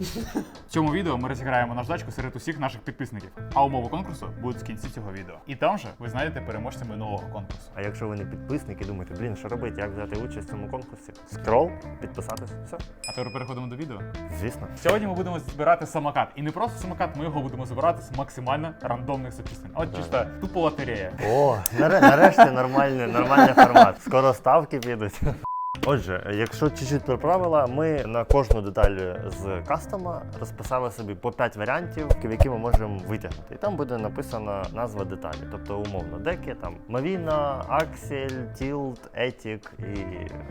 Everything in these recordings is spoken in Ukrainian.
В цьому відео ми розіграємо наждачку серед усіх наших підписників. А умови конкурсу будуть в кінці цього відео. І там же ви знайдете переможця минулого конкурсу. А якщо ви не підписники, думаєте, блін, що робити, як взяти участь в цьому конкурсі? Скрол, підписатись, все. А тепер переходимо до відео. Звісно. Сьогодні ми будемо збирати самокат. І не просто самокат, ми його будемо збирати з максимально рандомних запчастин. От чисто тупо лотерея. О, наре- нарешті нормальний, нормальний формат. Скоро ставки підуть. Отже, якщо чуть-чуть про правила, ми на кожну деталь з кастома розписали собі по 5 варіантів, які ми можемо витягнути. І там буде написана назва деталі. Тобто, умовно, деки, там Мавіна, Аксель, Тілт, Етік і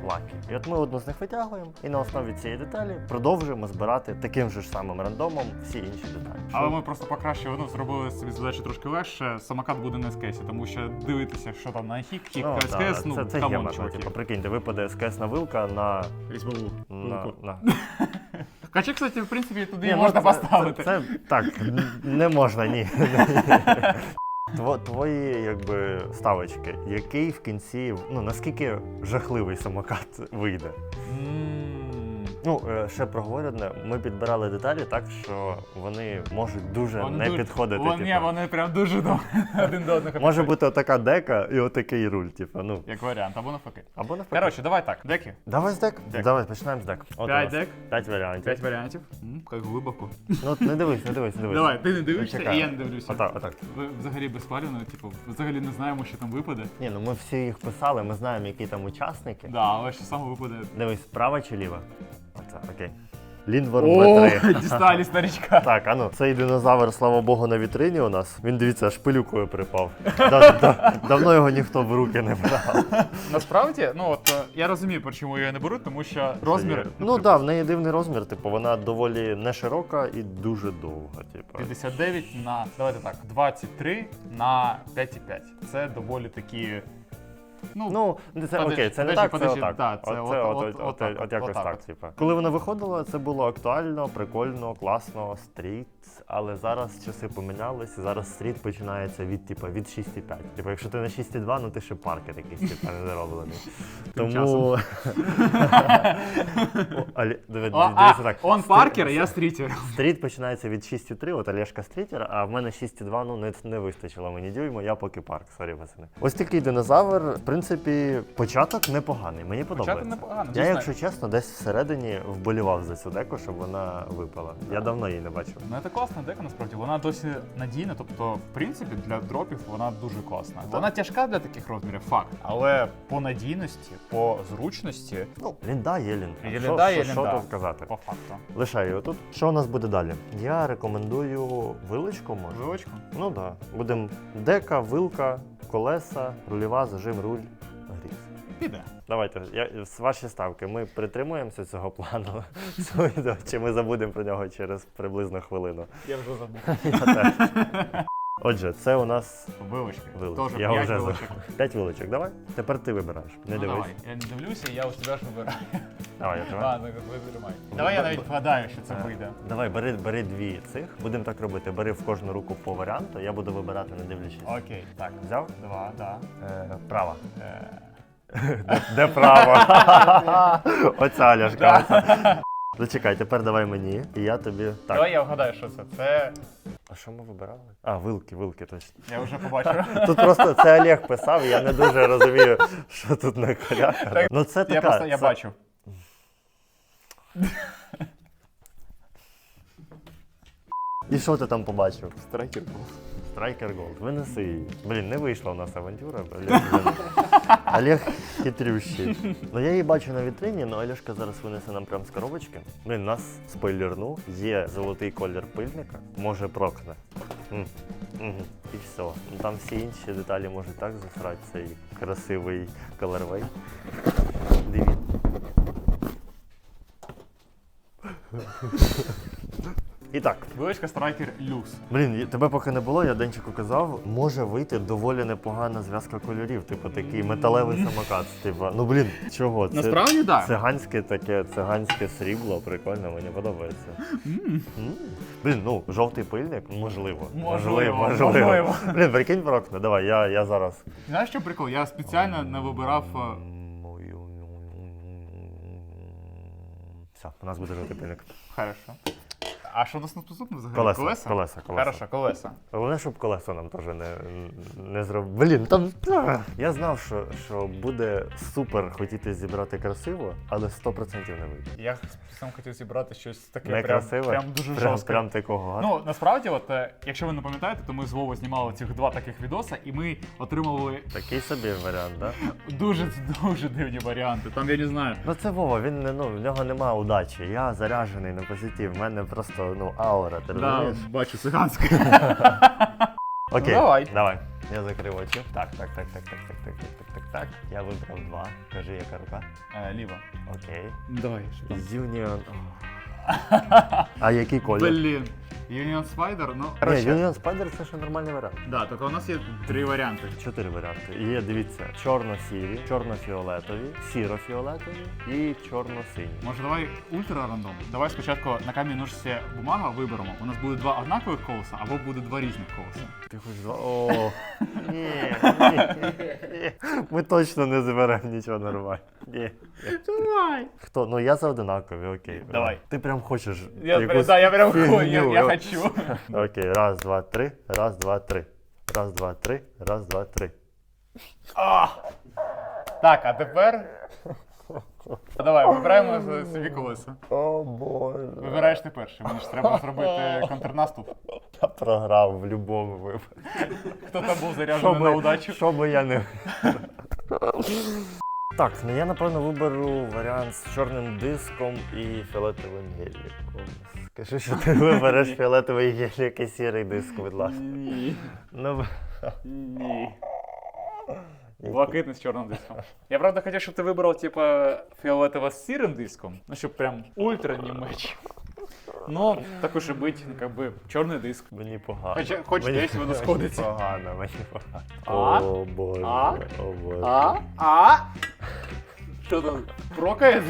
Лакі. І от ми одну з них витягуємо, і на основі цієї деталі продовжуємо збирати таким же ж самим рандомом всі інші деталі. Але ми просто покращили, ну, зробили собі задачу трошки легше. Самокат буде не з тому що дивитися, що там на хік, хік, Ну, СКС, да, ну, це, це камон, чуваки. типу, прикиньте, випаде СКСна вилка на. Різьбову на, вилку. на. Хоча, кстати, в принципі, туди Ні, ну, можна це- поставити. Це, це так, н- не можна, ні. Тво- Твої якби ставочки, який в кінці, ну наскільки жахливий самокат вийде? М. Ну, е, ще проговорю одне, ми підбирали деталі так, що вони можуть дуже Вони не дуже- підходити. Вони, типу. вони прям дуже до один до одного. Може бути отака дека і отакий руль, типу, ну. Як варіант, або навпаки. Або навпаки. Коротше, давай так. Деки. Давай з дек. Дек. Давай починаємо з дек. От у П'ять нас дек. П'ять варіантів. П'ять варіантів. М, Як глибоко. Ну, от не дивись, не дивись, не дивись. Давай, ти не дивишся, Чекаю. і я не дивлюся. Отак, отак. Ви взагалі безпалювано, типу, взагалі не знаємо, що там випаде. Ні, ну ми всі їх писали, ми знаємо, які там учасники. Да, але що саме випаде. Дивись, права чи ліва? Оце, окей. Ліндворм О, Б3. дісталі старичка. Так, а ну, цей динозавр, слава Богу, на вітрині у нас. Він дивіться, аж пилюкою припав. Да- да- Давно його ніхто в руки не брав. Насправді, ну от е, я розумію, чому її не беруть, тому що розмір Ну так, да, в неї дивний розмір, типу, вона доволі не широка і дуже довга. Типу. 59 на давайте так, 23 на 5,5. Це доволі такі. Ну, Ну, це окей, це не так, це отак. да, це от- от, от- от, от от, так, от якось так, типу. Коли вона виходила, це було актуально, прикольно, класно, стріт, але зараз часи помінялися, зараз стріт починається від, типу, від 6,5. Типу, якщо ти на 6,2, ну ти ще паркер якийсь, типу, не зароблений. Тому... А, так. он паркер, я стрітер. Стріт починається від 6,3, от Олешка стрітер, а в мене 6,2, ну не, не вистачило мені дюйму, я поки парк, сорі, пацани. Ось такий динозавр, в принципі, початок непоганий, мені подобається. непогано, Я, якщо чесно, десь всередині вболівав за цю деку, щоб вона випала. Я давно її не бачив. Класна дека, насправді. Вона досі надійна, тобто, в принципі, для дропів вона дуже класна. Вона тяжка для таких розмірів, факт. Але по надійності, по зручності, Ну, лінда є лінда. Є лінда, що, є що лінда. тут сказати? по факту. Лишаю його тут. Що у нас буде далі? Я рекомендую вилочку, може. Вилочку. Ну так. Да. Будемо дека, вилка, колеса, рульова, зажим, руль. Піде. Давайте, я, з ваші ставки. Ми притримуємося цього плану. Чи ми забудемо про нього через приблизно хвилину. Я вже забув. Я. Отже, це у нас Вилочки. вилочки. Тоже Я п'ять вже вилочок. за п'ять вилочок. Давай. Тепер ти вибираєш. Не Ну, дивись. давай. Я не дивлюся, я у тебе ж вибираю. Давай, я давай. Ладно, витримай. Давай я навіть вгадаю, що це Е, вийде. Давай, бери, бери дві цих. Будемо так робити. Бери в кожну руку по варіанту. Я буду вибирати, не дивлячись. Окей, так. Взяв? Два, да. Е, права. Е, Де, де права? Оця Аляшка. оця. Зачекай, тепер давай мені. І я тобі. Так. Давай я вгадаю, що це. Це А що ми вибирали? А, вилки, вилки, точно. я вже побачив. Тут просто це Олег писав, і я не дуже розумію, що тут на колях. Так, Ну це така. Я просто я це- бачу. І що ти там побачив? Страйкер був. Страйкер Голд. Винеси її. Блін, не вийшла у нас авантюра. Блін. Олег хитрющий. Ну я її бачу на вітрині, але Олешка зараз винесе нам прямо з коробочки. Блін, нас спойлернув. Є золотий колір пильника, може прокне. І все. Ну, там всі інші деталі можуть так засрати цей красивий колорвей. Дивіться. І так, Вилочка Страйкер Люкс. Блін, тебе поки не було, я Денчику казав, може вийти доволі непогана зв'язка кольорів, типу такий металевий самокат. Типу, ну блін, чого? Це Насправді так. циганське таке, циганське срібло, прикольно, мені подобається. М. Блін, ну жовтий пильник, можливо. Можливо, можливо. Блін, прикинь прокне, давай, я, я зараз. Знаєш, що прикол? Я спеціально не вибирав. е, Все, у нас буде жовтий пильник. Хорошо. А що у нас наступне взагалі? Колеса, Колеса? колеса, колеса. Хорошо, колеса. Головне, щоб колесо нам теж не, не зробили. Блін, там. Я знав, що, що буде супер хотіти зібрати красиво, але 100% не вийде. Я сам хотів зібрати щось таке Не прям, прям дуже прям, жорстке. прям такого. Ну, насправді, от, е, якщо ви не пам'ятаєте, то ми з Вовою знімали цих два таких відоса, і ми отримали Такий собі варіант, так? Да? дуже дуже дивні варіанти. Там я не знаю. Ну це Вова, він не ну в нього немає удачі. Я заряджений на позитив. В мене просто ну аура, ти Да, розумієш? бачу, циганське. Окей, Ну, давай. Давай. Я закрив очі. Так, так, так, так, так, так, так, так, так, так, так. Я вибрав два. Кажи, яка рука. Е, Ліва. Окей. Давай. Union. А який колір? Блін. Union Spider, ну. Ні, коротше, Union Spider це ще нормальний варіант. Да, тільки у нас є три варіанти. Чотири варіанти. Є, дивіться, чорно-сірі, чорно-фіолетові, сіро-фіолетові і чорно-сині. Може, давай ультра рандом. Давай спочатку на камінь ножці бумага виберемо. У нас буде два однакових колеса або буде два різних колеса. Ти хочеш два. О, ні, ні. Ми точно не заберемо нічого нормально. Ні. Давай. Хто? Ну я за одинакові, окей. Давай. Ти прям хочеш. Я, якусь да, я прям фігню. я, я хочу. Окей, раз, два, три, раз, два, три. Раз, два, три, раз, два, три. А! Так, а тепер. Давай, вибираємо собі колеса. О боже. Вибираєш ти перший, мені ж треба зробити контрнаступ. Я програв в будь-якому випадку. Хто там був заряджений на удачу? що би я не. Так, ну я напевно виберу варіант з чорним диском і фіолетовим геліком. Скажи, що ти вибереш фіолетовий гелік і сірий диск, будь ласка. Ні. Ну, Ні. Блакитний з чорним диском. Я правда хотів, щоб ти вибрав, типа, фіолетово з сірим диском. Ну, щоб прям ультра не меч. Ну, так уж і бить, ну, как би, чорний диск. мені погано. Хоч- хоч Мені- десь воно сходиться. Мені погано, мені погано. А? О боже, А? о боже. А? А? Що там? Прокає?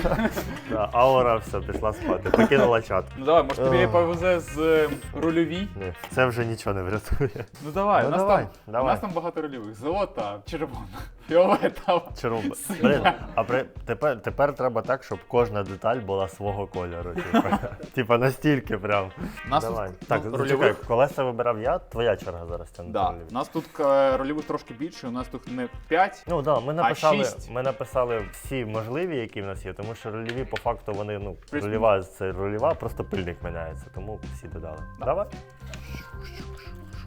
Да, аура все, пішла спати, покинула чат. Ну давай, може тобі повезе з е, рульовій? Ні, це вже нічого не врятує. Ну давай, Ну, у нас давай, там у нас там багато рольових. Золота, червона, фіолетова. Чорумба. Синя. Блин, а при, тепер, тепер треба так, щоб кожна деталь була свого кольору. Типа, типа настільки прям. У нас Давай. тут Так, ну, рольових. колеса вибирав я, твоя черга зараз тягнути. Да. У нас тут е, рольових трошки більше, у нас тут не 5. Ну да, ми написали, шість? ми написали всі можливі, які в нас є, тому що рольові по факту вони, ну, рольова це рольова, просто пильник міняється, тому всі додали. Да. Давай.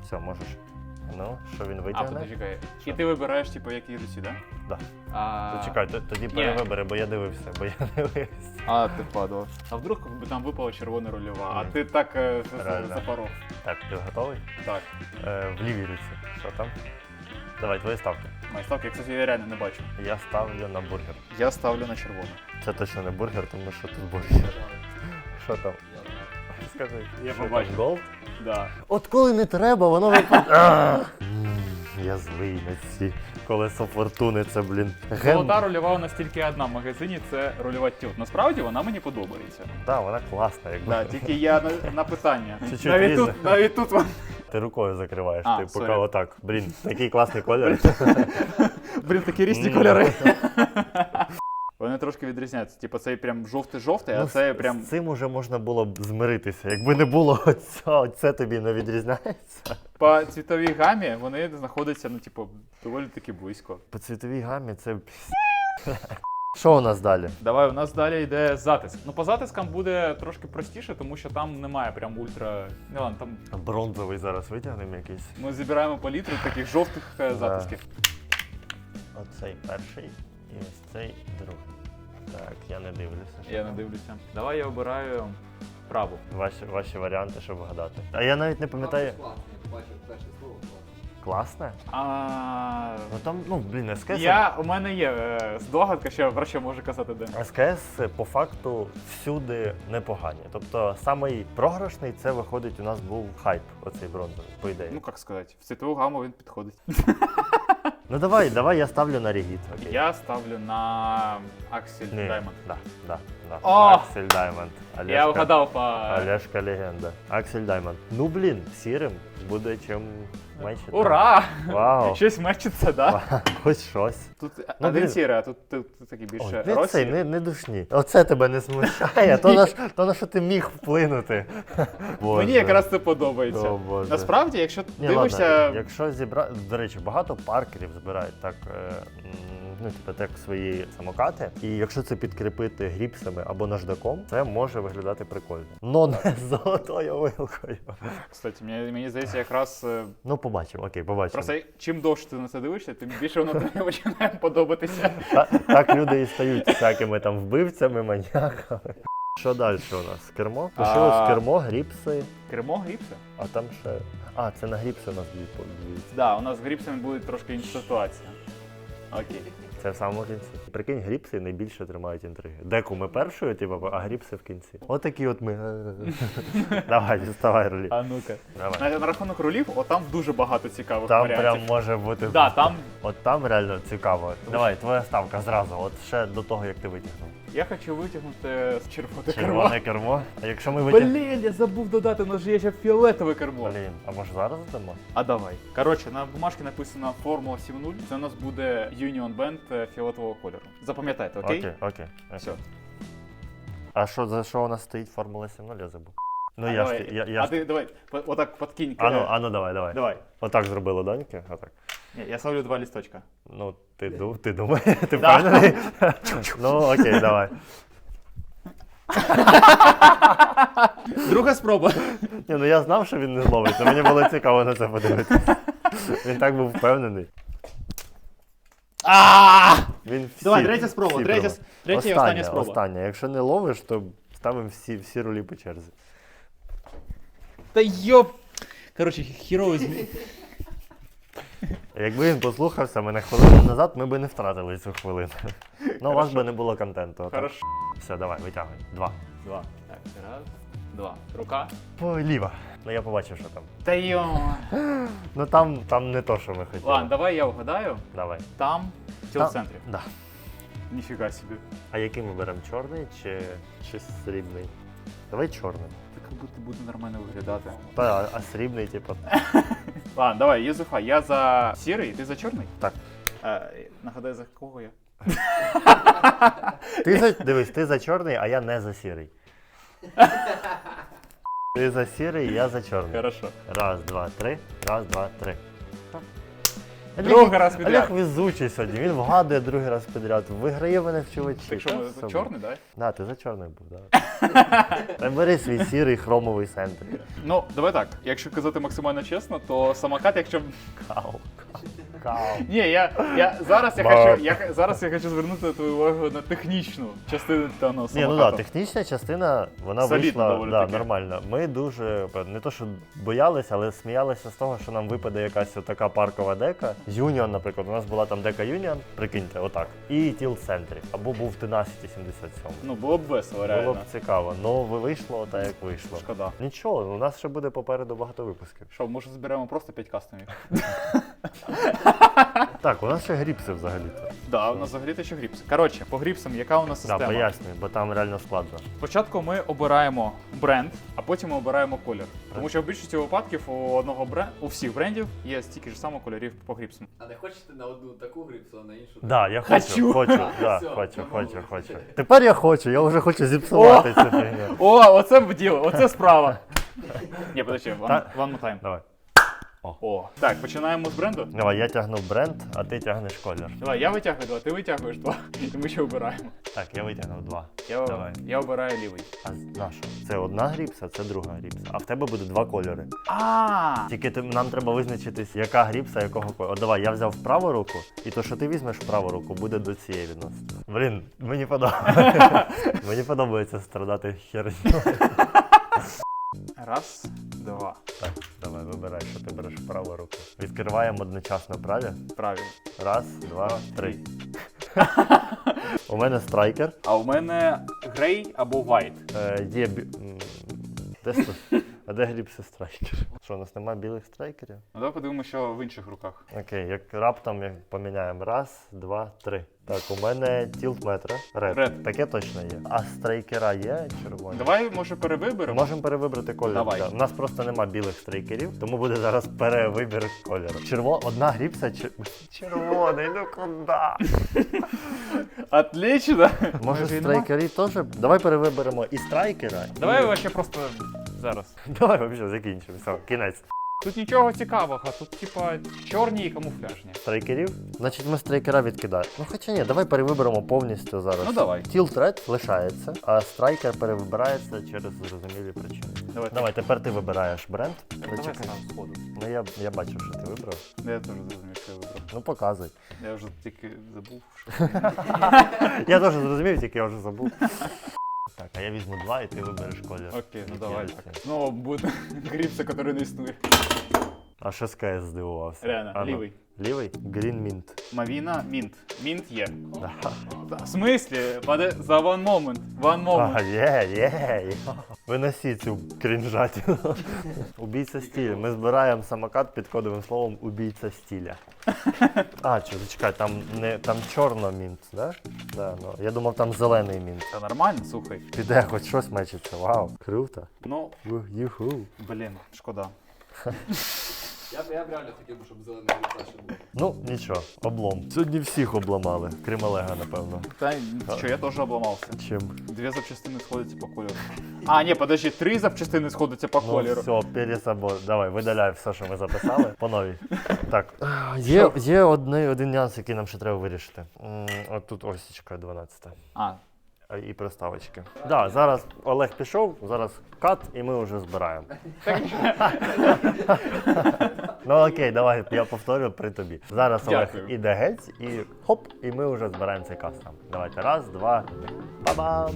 Все, можеш. Ну, що він А, витягне? подожди, чекай. І ти вибираєш, типу, які русі, да? Да. А... Чекай, тоді перевибери, бо я дивився, бо я дивився. А, ти падав. А вдруг би там випала червона рольова, а ти так е, з- з- Реально. запоров. Так, ти готовий? Так. Е, в лівій руці. Що там? Давай, твої ставки. Мої ставки, я, кстати, я реально не бачу. Я ставлю на бургер. Я ставлю на червону. Це точно не бургер, тому що тут бургер. Що там? Скажи. Я що побачив. Голд? Да. От коли не треба, воно випадає. Я злий на ці колесо фортуни, це, блін. Золота рольова у нас тільки одна в магазині, це рольова тют. Насправді вона мені подобається. Так, вона класна, якби. Да, тільки я на, на питання. Чуть-чуть навіть різне. тут, навіть тут вон- Ти рукою закриваєш, А, ти поки сорі. отак. Блін, такий класний колір. Блін, такі різні кольори. Вони трошки відрізняються. Типу, цей прям жовтий-жовтий, а Ну, це з- прям. З цим уже можна було б змиритися. Якби не було оцього, це тобі не відрізняється. По цвітовій гамі вони знаходяться, ну, типу, доволі таки близько. По цвітовій гамі це. Що у нас далі? Давай, у нас далі йде затиск. Ну, по затискам буде трошки простіше, тому що там немає прям ультра. Не ладно, там Бронзовий зараз витягнемо якийсь. ми збираємо палітру таких жовтих е, Да. затисків. Оцей перший і ось цей другий. Так, я не дивлюся. що Я там. не дивлюся. Давай я обираю праву. Ваші, ваші варіанти, щоб вгадати. А я навіть не пам'ятаю. Класне? А... Ну там, ну, блін, СКС. Я, у мене є е, здогадка, що про що можу казати де. СКС по факту всюди непогані. Тобто самий програшний це виходить, у нас був хайп, оцей бронзовий, по ідеї. Ну, як сказати, в цвітову гаму він підходить. Ну давай, давай я ставлю на регіт. Окей. Я ставлю на Axel Ні, Diamond. Да, да, да. О! Axel Diamond. Я вгадав по... Олешка легенда. Аксель Даймонд. Ну блін, сірим буде чим менше. Ура! Вау! Щось мечиться, да? Хоч щось. Тут Ну, один блін. сірий, а тут, тут, тут такий більше Ой, не не, не душні. Оце тебе не смущає, то на, то на що ти міг вплинути. Боже. Мені якраз це подобається. О, Боже. Насправді, якщо Ні, дивишся. ладно, якщо зібрати, до речі, багато паркерів збирають так, е, ну, типу, так свої самокати. І якщо це підкріпити гріпсами або наждаком, це може виглядати прикольно. Но не з золотою вилкою. Кстати, мені, мені здається, якраз е, Ну, побачимо, окей, побачимо. просто чим довше ти на це дивишся, тим більше воно тобі починає подобатися. Та- так люди і стають всякими там вбивцями, маньяками. Що далі у нас? Кермо? Лишилось А. кермо, гріпси, Кермо гріпси? а там ще. А, це на гріпси у нас дві дві. Да, у нас з гріпсами буде трошки інша ситуація. Окей. Це в самому кінці. Прикинь, гріпси найбільше тримають інтриги. Деку ми першою, типу, а гріпси в кінці. Отакі от ми. Давай, діставай ролі. А ну-ка. Давай. На, рахунок рулів, отам дуже багато цікавих Там варіантів. прям може бути. Да, там От там реально цікаво. Давай, твоя ставка зразу, от ще до того, як ти витягнув. я хочу витягнути з червоне кермо. Червоне кермо. А якщо ми витягнемо. Блін, я забув додати, у нас же є ще фіолетове кермо. Блін, а може зараз дамо? А давай. Коротше, на бумажці написано Формула 7.0. Це у нас буде Union Band е, фіолетового кольору. Запам'ятайте, окей? Окей, окей. Все. А що за що у нас стоїть Формула 7.0, я забув. Ну А я ж давай, ти- я, я а ж- ти давай, по- отак подкинь. Ану, е, ану, давай, давай. Давай. Отак зробило, доньки? Отак. Ні, я ставлю два лісточка. Ну, ти, ду, ти думаєш, ти Да. впевнений? ну, окей, давай. Друга спроба. Ні, ну я знав, що він не зловить, але мені було цікаво на це подивитися. Він так був впевнений. А! Він всі, Давай, третя спроба, всі третя, пробував. третя і остання спроба. Остання. Якщо не ловиш, то ставимо всі, всі рулі по черзі. Та йоп. Коротше, хіровий змі. Якби він послухався мене хвилину назад, ми би не втратили цю хвилину. Ну, у вас би не було контенту. отак. Хорошо. Все, давай, витягуй. Два. Два. Так, раз, два. Рука. Ліва. Ну я побачив, що там. Та йо. Ну там, там не то, що ми хотіли. Ладно, давай я вгадаю. Давай. Там, в телецентрі. Да. Ніфіга собі. А який ми беремо? Чорний чи, чи срібний? Давай чорний. Так як будто буде нормально виглядати. Та, а, а срібний, типу. Ладно, давай, Юзефа, я за сірий, ти за чорний? Так. Е, нагадай, за кого я? Ти за дивись, ти за чорний, а я не за сірий. Ти за сірий, я за чорний. Хорошо. Раз, два, три. Раз, два, три. Другий раз підряд. Олег везучий сьогодні. Він вгадує другий раз підряд. Виграє мене в чувачі. Так що, ми за чорний, так? Да, ти за чорний був, да. Та бери свій сірий хромовий центр. Ну, давай так. Якщо казати максимально чесно, то самокат, якщо. Кау. Кау. Ні, я, я зараз я хочу. Я, зараз я хочу звернути твою увагу на технічну частину даного Ні, самокату. ну да, технічна частина, вона Солідно вийшла доволі да, таки. нормально. Ми дуже не то, що боялися, але сміялися з того, що нам випаде якась така паркова дека. Юніон, наприклад, у нас була там дека Юніон, прикиньте, отак. І тіл центрі. Або був 1377. Ну, було б весело, реально. Було б цікаво. Ну ви вийшло так, як вийшло. Шкода. Нічого, у нас ще буде попереду багато випусків. Що, може зберемо просто 5 кастомів? Так, у нас ще гріпси взагалі-то. Да, у нас загоріти ще гріпси. Коротше, по гріпсам, яка у нас Да, система? пояснюю, бо там реально складно. Спочатку ми обираємо бренд, а потім ми обираємо колір. Тому що в більшості випадків у одного бренду, у всіх брендів є стільки ж само кольорів по гріпсам. А не хочете на одну таку грипсу, а на іншу? Да, я Хочу. хочу, хочу, да, Всьо, хочу, домовились. хочу, хочу. Тепер я хочу, я вже хочу зіпсувати цю фігню. О, оце б діло, оце справа. Ні, подожди, one, one more time. Давай. О, так, починаємо з бренду. Давай, я тягну бренд, а ти тягнеш колір. Давай, я витягую два, ти витягуєш два, і ми ще обираємо. Так, я витягнув два. Я, Давай. я обираю лівий. А на що? Це одна гріпса, це друга гріпса. А в тебе буде два кольори. А, Тільки ти- нам треба визначитись, яка гріпса, якого кольору. От давай, я взяв в праву руку, і то, що ти візьмеш в праву руку, буде до цієї відносити. Блін, мені подобається. мені подобається страдати херню. раз, два. Так, давай, вибирай, що ти береш праву руку. Відкриваємо одночасно праві. Праві. Раз, два, три. У мене страйкер. А у мене грей або white. Е, є бі... м, Де, сто- А де гліпси страйкер? Що, у нас немає білих страйкерів? Ну давай подивимося, що в інших руках. Окей, як раптом як поміняємо. Раз, два, три. Так, у мене тілт метра. Ред. Ред. Таке точно є. А страйкера є червоні? Давай, може, перевиберемо? Можемо перевибрати колір. Давай. да. У нас просто нема білих страйкерів, тому буде зараз перевибір кольору. Черво... Одна гріпса чер... червоний, ну куди? Отлично! Може і нема? страйкері теж? Давай перевиберемо і страйкера. Давай і... вообще просто зараз. Давай взагалі закінчимо. Все, кінець. Тут нічого цікавого, тут типа чорні і камуфляжні. Страйкерів? Значить, ми страйкера відкидаємо. Ну хоча ні, давай перевиберемо повністю зараз. Ну, давай. Тілт ред лишається, а страйкер перевибирається через зрозумілі причини. Давай. Давай, тепер ти вибираєш бренд. Давай Зачекай. сразу сходу. Ну я, я бачив, що ти вибрав. Я теж зрозумів, що я вибрав. Ну показуй. Я вже тільки забув, що. Я теж зрозумів, тільки я вже забув. Так, а я візьму два і ти вибереш колір. Окей, ну давай так. Ну, буде гріпса, який не існує. А що КС здивувався? Реально, А ну. лівий. Лівий? Green Mint. Мавіна, мінт. Мінт є. Да. В смислі? Паде за one moment. One moment. А, є, є. Виноси цю крінжатину. Убійця стиля. Ми збираємо самокат під кодовим словом убійця стиля. А, чо, зачекай, там не там чорно мінт, да? Да, ну, я думав, там зелений мінт. Це нормально, слухай. Піде, хоч щось мечиться. Вау, круто. Ну, Ю- Юху. блін, шкода. Я б я б реально хотів, би, щоб зелений гриб ще був. Ну, нічого, облом. Сьогодні всіх обламали, крім Олега, напевно. Та що, я теж обламався. Чим? Дві запчастини сходяться по кольору. А, ні, подожди, три запчастини сходяться по Ну, кольору. все, пересабо. Давай, видаляй все, що ми записали. По новій. Так. Є, є одне, один нюанс, який нам ще треба вирішити. М, От тут ось чекай, 12. А, А, І приставочки. Так, да, зараз Олег пішов, зараз кат, і ми вже збираємо. ну окей, давай я повторю при тобі. Зараз Олег Дякую. іде геть і хоп, і ми вже збираємо цей кастом. Давайте раз, два, ба-бам!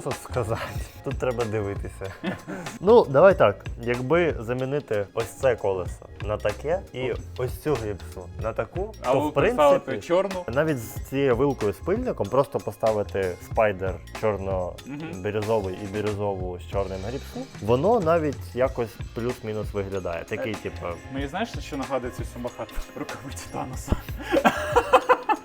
Що тут сказати? Тут треба дивитися. ну, давай так. Якби замінити ось це колесо на таке і ось цю гіпсу на таку, а то ви в поставите принципі. чорну. Навіть з цією вилкою з пильником просто поставити спайдер чорно-бірюзовий і бірюзову з чорним гріпсом, воно навіть якось плюс-мінус виглядає. Такий, типу, Мені знаєш, що нагадує цей самокат? Рукавиці Таноса.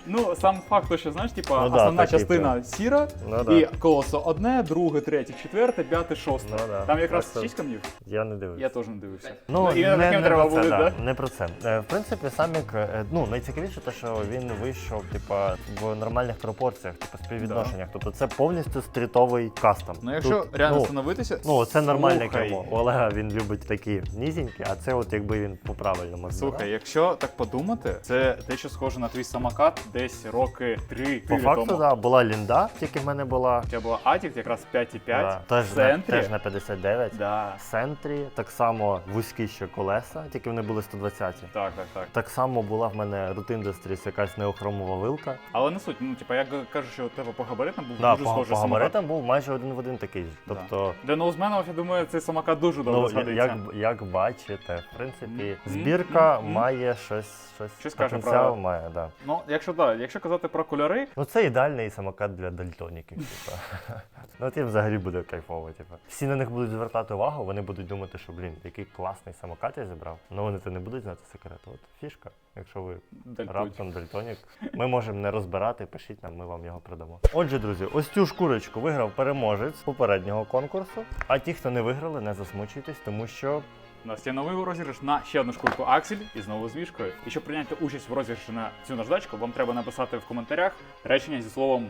Ну, сам факт, що знаєш, типа, Ну да, основна такий, частина сіра, ну да. і колесо одне, друге, третє, четверте, п'яте, шосте. Ну да. Там якраз Так, шість камнів. Я не дивився. Я теж не дивився. Ну, і не, таким не, треба про це, буде, да, да? не про це. Е, В принципі, самік, е, ну, найцікавіше те, що він вийшов, типа, в нормальних пропорціях, типу, співвідношеннях. Тобто це повністю стрітовий кастом. Ну, якщо Тут, реально ну, становитися. Ну, це нормальне слухай, кермо. У Олега він любить такі нізенькі, а це от якби він по-правильному. Слухай, якщо так подумати, це дещо схоже на твій самокат десь роки 3 по факту, тому. да, була лінда, тільки в мене була. У тебе була Атік, якраз 5,5 Да, теж, в на, теж на 59. Да. В центрі так само вузькі ще колеса, тільки вони були 120. Так, так, так. Так само була в мене Root Industries якась неохромова вилка. Але не суть, ну, типа, я кажу, що у тебе по габаритам був Да, дуже по, схожий по самокат. габаритам був майже один в один такий. ж. Тобто, Для ноузменів, я думаю, цей самокат дуже добре ну, згодиться. як, як бачите, в принципі, збірка Мгм. має щось, щось, Щось потенціал про- має, да. Ну, якщо да, якщо казати про кольори, Ну це ідеальний самокат для дальтоніків. Типа. ну от їм взагалі буде кайфово. Типа. Всі на них будуть звертати увагу, вони будуть думати, що блін, який класний самокат я зібрав. Ну вони то не будуть знати секрет. От фішка. Якщо ви дальтонік. раптом дальтонік, ми можемо не розбирати, пишіть нам, ми вам його продамо. Отже, друзі, ось цю шкурочку виграв переможець попереднього конкурсу. А ті, хто не виграли, не засмучуйтесь, тому що нас новий розіграш на ще одну шкурку Аксель і знову з вішкою. І щоб прийняти участь в розіграші на цю наждачку, вам треба написати в коментарях речення зі словом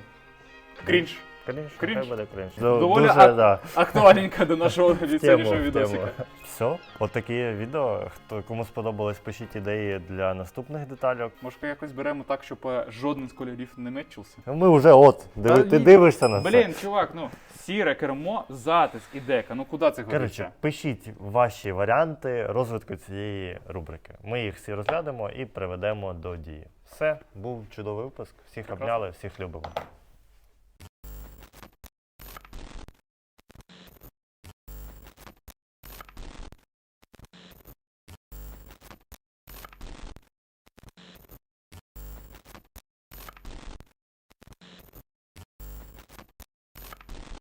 крінж. Крінж, Крінж? хай буде крінж. Доволі Дуже, а- да. Актуальненько до нашого тему, в відосика. Все, от такі відео. Хто кому сподобалось, пишіть ідеї для наступних деталей. Може, якось беремо так, щоб е, жоден з кольорів не мечився? Ми вже от, диви, Та ти ні. дивишся на це. Блін, чувак, ну сіре кермо, затиск і дека. Ну куди це Коротше, годиться? пишіть ваші варіанти розвитку цієї рубрики. Ми їх всі розглянемо і приведемо до дії. Все, був чудовий випуск. Всіх обняли, всіх любимо.